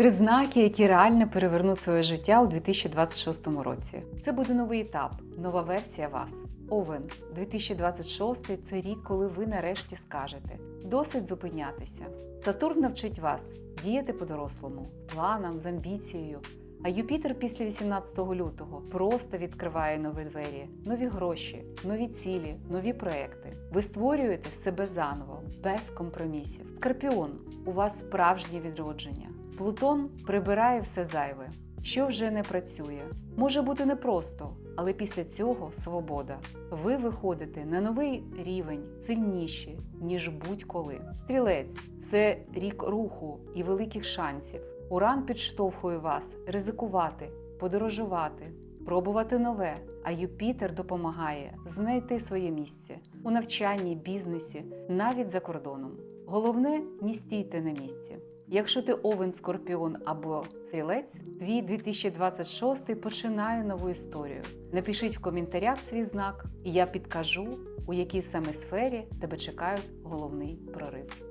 Три знаки, які реально перевернуть своє життя у 2026 році. Це буде новий етап, нова версія вас. Овен 2026 це рік, коли ви нарешті скажете досить зупинятися. Сатурн навчить вас діяти по-дорослому, планам, з амбіцією. А Юпітер після 18 лютого просто відкриває нові двері, нові гроші, нові цілі, нові проекти. Ви створюєте себе заново, без компромісів. Скорпіон, у вас справжнє відродження. Плутон прибирає все зайве, що вже не працює. Може бути непросто, але після цього свобода. Ви виходите на новий рівень, сильніші, ніж будь-коли. Стрілець це рік руху і великих шансів. Уран підштовхує вас ризикувати, подорожувати, пробувати нове, а Юпітер допомагає знайти своє місце у навчанні, бізнесі, навіть за кордоном. Головне не стійте на місці. Якщо ти овен, скорпіон або стрілець, твій 2026 починає нову історію. Напишіть в коментарях свій знак, і я підкажу, у якій саме сфері тебе чекає головний прорив.